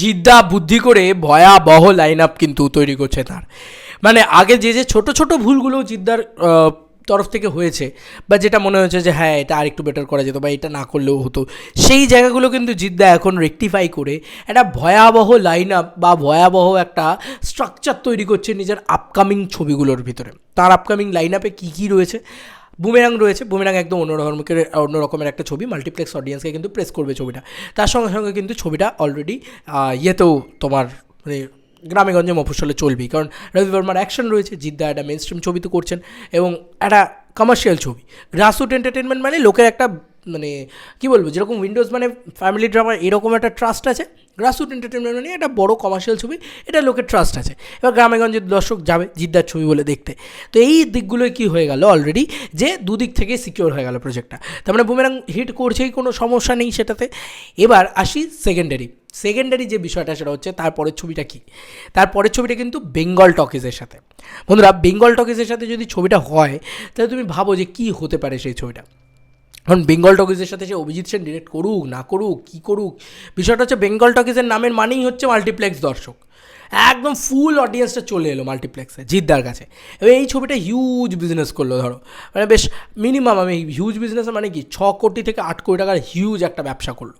জিদ্দা বুদ্ধি করে ভয়াবহ লাইন আপ কিন্তু তৈরি করছে তার। মানে আগে যে যে ছোট ছোট ভুলগুলো জিদ্দার তরফ থেকে হয়েছে, বা যেটা মনে হয়েছে যে হ্যাঁ এটা আরেকটু বেটার করা যেত, বা এটা না করলেও হতো, সেই জায়গাগুলো কিন্তু জিদ্দা এখন রেকটিফাই করে একটা ভয়াবহ লাইন আপ বা ভয়াবহ একটা স্ট্রাকচার তৈরি করছে নিজের আপকামিং ছবিগুলোর ভিতরে। তার আপকামিং লাইন আপে কী কী রয়েছে? বুমেরাং রয়েছে, বুমেরাং একদম অন্যরকমের অন্যরকমের একটা ছবি মাল্টিপ্লেক্স অডিয়েন্সকে কিন্তু প্রেস করবে ছবিটা। তার সঙ্গে সঙ্গে কিন্তু ছবিটা অলরেডি ইয়েতেও তোমার মানে গ্রামেগঞ্জে মফস্বলে চলবেই কারণ রবি বর্মার অ্যাকশন রয়েছে, জিদ্দা একটা মেন স্ট্রিম ছবি তো করছেন এবং একটা কমার্শিয়াল ছবি। গ্রাসরুট এন্টারটেনমেন্ট মানে লোকের একটা মানে কী বলব, যেরকম উইন্ডোজ মানে ফ্যামিলি ড্রামা এরকম একটা ট্রাস্ট আছে। গ্রাসরুট এন্টারটেনমেন্ট মানে একটা বড় কমার্শিয়াল ছবি, এটা লোকের ট্রাস্ট আছে। এবার গ্রামেগঞ্জের দর্শক যাবে জিদ্দার ছবি বলে দেখতে। তো এই দিকগুলোই কি হয়ে গেল অলরেডি যে দুদিক থেকে সিকিওর হয়ে গেল প্রজেক্টটা তার মানে বুমেরাং হিট করছেই কোনো সমস্যা নেই সেটাতে। এবার আসি সেকেন্ডারি সেকেন্ডারি যে বিষয়টা, সেটা হচ্ছে তারপরের ছবিটা কি? তারপরের ছবিটা কিন্তু বেঙ্গল টকিজের সাথে। বন্ধুরা বেঙ্গল টকিজের সাথে যদি ছবিটা হয়, তাহলে তুমি ভাবো যে কি হতে পারে সেই ছবিটা। কারণ বেঙ্গল টকিজের সাথে সে অভিজিৎ সেন ডিরেক্ট করুক, না করুক, কী করুক, বিষয়টা হচ্ছে বেঙ্গল টকিজের নামের মানেই হচ্ছে মাল্টিপ্লেক্স দর্শক। একদম ফুল অডিয়েন্সটা চলে এলো মাল্টিপ্লেক্সে জিদ্দার কাছে। এবার এই ছবিটা হিউজ বিজনেস করল, ধরো। মানে বেশ মিনিমাম আমি হিউজ বিজনেস মানে কি, ছ কোটি থেকে আট কোটি টাকার হিউজ একটা ব্যবসা করল।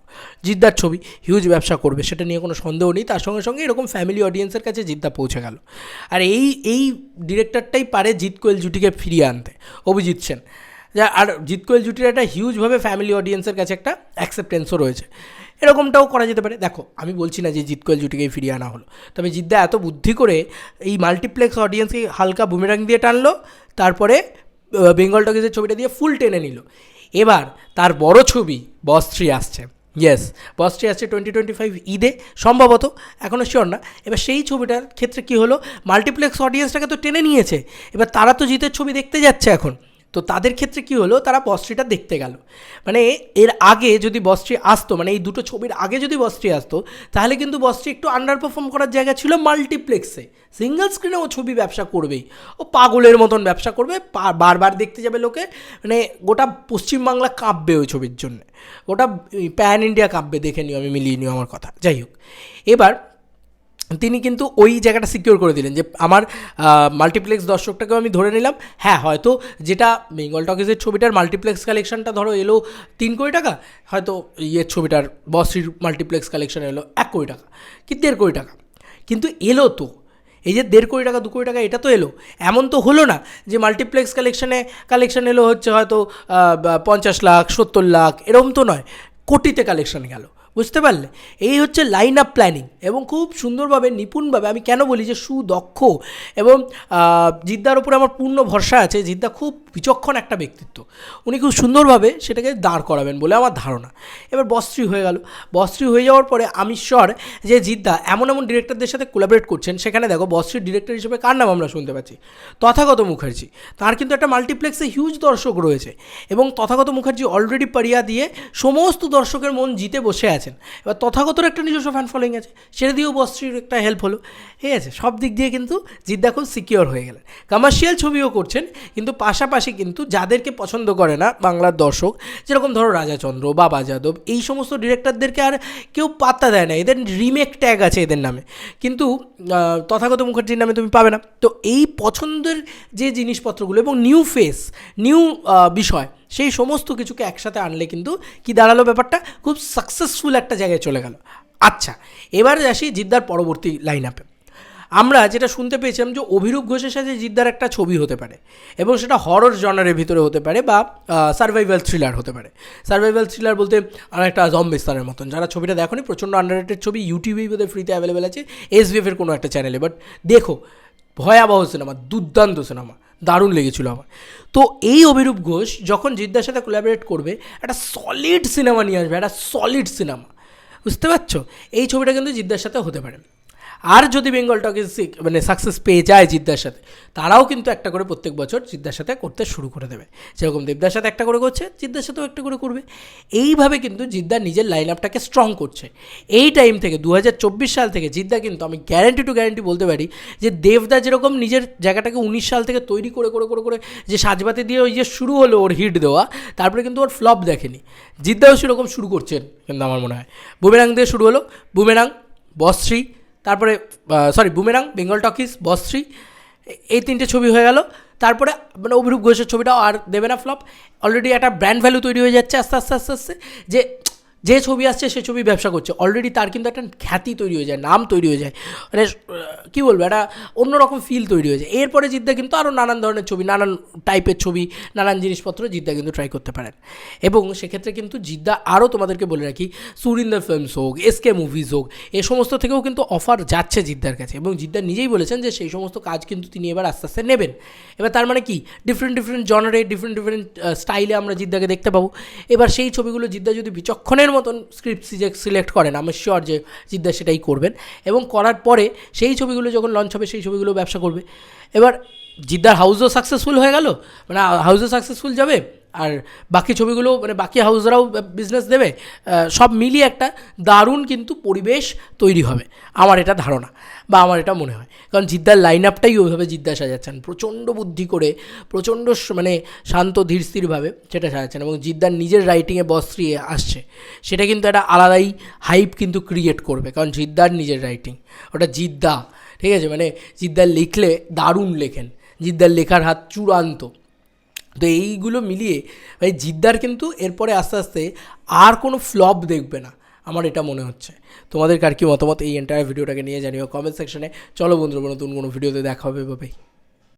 জিদ্দার ছবি হিউজ ব্যবসা করবে, সেটা নিয়ে কোনো সন্দেহ নেই। তার সঙ্গে সঙ্গে এরকম ফ্যামিলি অডিয়েন্সের কাছে জিদ্দা পৌঁছে গেল। আর এই এই ডিরেক্টরটাই পারে জিৎ কোয়েল জুটিকে ফিরিয়ে আনতে, অভিজিৎ সেন। যা আর জিৎ কোয়েল জুটির একটা হিউজভাবে ফ্যামিলি অডিয়েন্সের কাছে একটা অ্যাকসেপ্টেন্সও রয়েছে। এরকমটাও করা যেতে পারে। দেখো, আমি বলছি না যে জিৎ কোয়েল জুটিকেই ফিরিয়ে আনা হলো। তবে জিদ্দা এত বুদ্ধি করে এই মাল্টিপ্লেক্স অডিয়েন্সকে হালকা বুমেরাং দিয়ে টানলো, তারপরে বেঙ্গল টকিজের ছবিটা দিয়ে ফুল টেনে নিল। এবার তার বড় ছবি বস থ্রি আসছে। ইয়েস বস থ্রি আসছে টোয়েন্টি টোয়েন্টি ফাইভ ঈদে, সম্ভবত এখনও শিওর না। এবার সেই ছবিটার ক্ষেত্রে কী হলো? মাল্টিপ্লেক্স অডিয়েন্সটাকে তো টেনে নিয়েছে। এবার তারা তো জিতের ছবি দেখতে যাচ্ছে এখন। তো তাদের ক্ষেত্রে কী হলো? তারা বস্ত্রীটা দেখতে গেল। মানে এর আগে যদি বস্ত্রী আসতো মানে এই দুটো ছবির আগে যদি বস্ত্রী আসতো, তাহলে কিন্তু বস্ত্রী একটু আন্ডার পারফর্ম করার জায়গা ছিল মাল্টিপ্লেক্সে সিঙ্গেল স্ক্রিনে ও ছবি ব্যবসা করবেই। ও পাগলের মতন ব্যবসা করবে বারবার দেখতে যাবে লোকে। মানে গোটা পশ্চিমবাংলা কাঁপবে ওই ছবির জন্য। গোটা প্যান ইন্ডিয়া কাঁপবে, দেখে নিও, আমি মিলিয়ে নিও আমার কথা। যাই হোক, এবার তিনি কিন্তু ওই জায়গাটা সিকিওর করে দিলেন যে আমার মাল্টিপ্লেক্স দর্শকটাকেও আমি ধরে নিলাম। হ্যাঁ হয়তো যেটা বেঙ্গল টকিজের ছবিটার মাল্টিপ্লেক্স কালেকশনটা ধরো এলো তিন কোটি টাকা, হয়তো ইয়ের ছবিটার বসির মাল্টিপ্লেক্স কালেকশন এলো এক কোটি টাকা, কি দেড় কোটি টাকা। কিন্তু এলো তো, এই যে দেড় কোটি টাকা, দু কোটি টাকা, এটা তো এলো। এমন তো হলো না যে মাল্টিপ্লেক্স কালেকশনে কালেকশন এলো হচ্ছে হয়তো পঞ্চাশ লাখ, সত্তর লাখ, এরকম তো নয়। কোটিতে কালেকশন গেল। বুঝতে পারলে? এই হচ্ছে লাইন আপ প্ল্যানিং এবং খুব সুন্দরভাবে, নিপুণভাবে আমি কেন বলি যে সুদক্ষ এবং জিদ্দার উপরে আমার পূর্ণ ভরসা আছে। জিদ্দা খুব বিচক্ষণ একটা ব্যক্তিত্ব। উনি খুব সুন্দরভাবে সেটাকে দাঁড় করাবেন বলে আমার ধারণা। এবার বস্ত্রী হয়ে গেল। বস্ত্রী হয়ে যাওয়ার পরে আমি শিওর যে জিদ্দা এমন এমন ডিরেক্টরদের সাথে কোলাবরেট করছেন। সেখানে দেখো, বস্ত্রীর ডিরেক্টর হিসেবে কার নাম আমরা শুনতে পাচ্ছি? তথাগত মুখার্জি। তার কিন্তু একটা মাল্টিপ্লেক্সে হিউজ দর্শক রয়েছে এবং তথাগত মুখার্জি অলরেডি পারিয়া দিয়ে সমস্ত দর্শকের মন জিতে বসে আছেন এবার তথাগতর একটা নিজস্ব ফ্যান ফলোয়িং আছে, সেটা দিয়েও বস্ত্রীর একটা হেল্প হলো। ঠিক আছে, সব দিক দিয়ে কিন্তু জিদ্দা খুব সিকিওর হয়ে গেলেন। কমার্শিয়াল ছবিও করছেন, কিন্তু পাশাপাশি কিন্তু যাদেরকে পছন্দ করে না, বাংলার দর্শক, যেরকম ধরো রাজাচন্দ্র বাবা যাদব, এই সমস্ত ডিরেক্টরদেরকে আর কেউ পাত্তা দেয় না। এদের রিমেক ট্যাগ আছে এদের নামে। কিন্তু তথাগত মুখার্জির নামে তুমি পাবে না। তো এই পছন্দের যে জিনিসপত্রগুলো এবং নিউ ফেস নিউ বিষয় সেই সমস্ত কিছুকে একসাথে আনলে কিন্তু কি দাঁড়াল ব্যাপারটা? খুব সাকসেসফুল একটা জায়গায় চলে গেল। আচ্ছা এবারে আসি জিদ্দার পরবর্তী লাইন আপে আমরা যেটা শুনতে পেয়েছিলাম যে অভিরূপ ঘোষের সাথে জিদ্দার একটা ছবি হতে পারে এবং সেটা হরর জনারের ভিতরে হতে পারে বা সার্ভাইভাল থ্রিলার হতে পারে। সার্ভাইভাল থ্রিলার বলতে অনেকটা জম্বিস্তানের মতন। যারা ছবিটা দেখোনি, প্রচণ্ড আন্ডারেটেড ছবি ইউটিউবেই বোধহয় ফ্রিতে অ্যাভেলেবেল আছে এসবিএফের কোনো একটা চ্যানেলে বাট দেখো, ভয়াবহ সিনেমা দুর্দান্ত সিনেমা দারুণ লেগেছিল আমার। তো এই অভিরূপ ঘোষ যখন জিদ্দার সাথে কোলাবরেট করবে, একটা সলিড সিনেমা নিয়ে আসবে, একটা সলিড সিনেমা বুঝতে পারছ? এই ছবিটা কিন্তু জিদ্দার সাথে হতে পারে। আর যদি বেঙ্গল টকিজ মানে সাকসেস পেয়ে যায় জিদ্দার সাথে, তারাও কিন্তু একটা করে প্রত্যেক বছর জিদ্দার সাথে করতে শুরু করে দেবে। যেরকম দেবদার সাথে একটা করে করছে, জিদ্দার সাথেও একটা করে করবে। এইভাবে কিন্তু জিদ্দা নিজের লাইন আপটাকে স্ট্রং করছে। এই টাইম থেকে দু হাজার চব্বিশ সাল থেকে জিদ্দা কিন্তু, আমি গ্যারান্টি টু গ্যারান্টি বলতে পারি, যে দেবদা যেরকম নিজের জায়গাটাকে উনিশ সাল থেকে তৈরি করে করে করে করে যে সাজবাতি দিয়ে ওই যে শুরু হলো ওর হিট দেওয়া, তারপরে কিন্তু ওর ফ্লপ দেখেনি। জিদ্দাও সেরকম শুরু করছেন, কিন্তু আমার মনে হয়। বুমেরাং দিয়ে শুরু হলো, বুমেরাং বসশ্রী তারপরে সরি বুমেরাং বেঙ্গল টকিস বসশ্রী এই তিনটে ছবি হয়ে গেল। তারপরে মানে অভিরূপ ঘোষের ছবিটাও আর দেবে না ফ্লপ অলরেডি একটা ব্র্যান্ড ভ্যালু তৈরি হয়ে যাচ্ছে আস্তে আস্তে আস্তে আস্তে, যে যে ছবি আসছে, সে ছবি ব্যবসা করছে। অলরেডি তার কিন্তু একটা খ্যাতি তৈরি হয়ে যায়, নাম তৈরি হয়ে যায়। মানে কী বলব, একটা অন্যরকম ফিল তৈরি হয়ে যায়। এরপরে জিদ্দা কিন্তু আরও নানান ধরনের ছবি, নানান টাইপের ছবি, নানান জিনিসপত্র জিদ্দা কিন্তু ট্রাই করতে পারেন। এবং সেক্ষেত্রে কিন্তু জিদ্দা আরও তোমাদেরকে বলে রাখি, সুরিন্দর ফিল্মস হোক এসকে মুভিজ হোক, এ সমস্ত থেকেও কিন্তু অফার যাচ্ছে জিদ্দার কাছে। এবং জিদ্দা নিজেই বলেছেন যে সেই সমস্ত কাজ কিন্তু তিনি এবার আস্তে আস্তে নেবেন। এবার তার মানে কি? ডিফারেন্ট ডিফারেন্ট জনারে ডিফারেন্ট ডিফারেন্ট স্টাইলে আমরা জিদ্দাকে দেখতে পাবো। এবার সেই ছবিগুলো জিদ্দা যদি বিচক্ষণের মতন স্ক্রিপ্ট সিলেক্ট করেন আমি শিওর যে জিদ্দা সেটাই করবেন। এবং করার পরে সেই ছবিগুলো যখন লঞ্চ হবে, সেই ছবিগুলো ব্যবসা করবে। এবার জিদ্দার হাউসও সাকসেসফুল হয়ে গেল? মানে হাউসও সাকসেসফুল যাবে? আর বাকি ছবিগুলো মানে বাকি হাউসরাও বিজনেস দেবে সব মিলিয়ে একটা দারুণ কিন্তু পরিবেশ তৈরি হবে, আমার এটা ধারণা বা আমার এটা মনে হয়। কারণ জিদ্দার লাইন আপটাই ওইভাবে জিদ্দা সাজাচ্ছেন, প্রচণ্ড বুদ্ধি করে, প্রচণ্ড মানে শান্ত ধীর স্থিরভাবে সেটা সাজাচ্ছেন এবং জিদ্দার নিজের রাইটিংয়ে বস্ত্রী আসছে, সেটা কিন্তু একটা আলাদাই হাইপ কিন্তু ক্রিয়েট করবে, কারণ জিদ্দার নিজের রাইটিং ওটা জিদ্দা, ঠিক আছে? মানে জিদ্দার লিখলে দারুণ লেখেন, জিদ্দার লেখার হাত চূড়ান্ত। তো এইগুলো মিলিয়ে, ভাই, জিদ্দার কিন্তু এরপরে আস্তে আস্তে আর কোনো ফ্লপ দেখবে না, আমার এটা মনে হচ্ছে। তোমাদের কার কি মতামত এই এন্টায়ার ভিডিওটাকে নিয়ে জানিও কমেন্ট সেকশনে চলো বন্ধুরা নতুন কোনো ভিডিওতে দেখা হবে বাবাই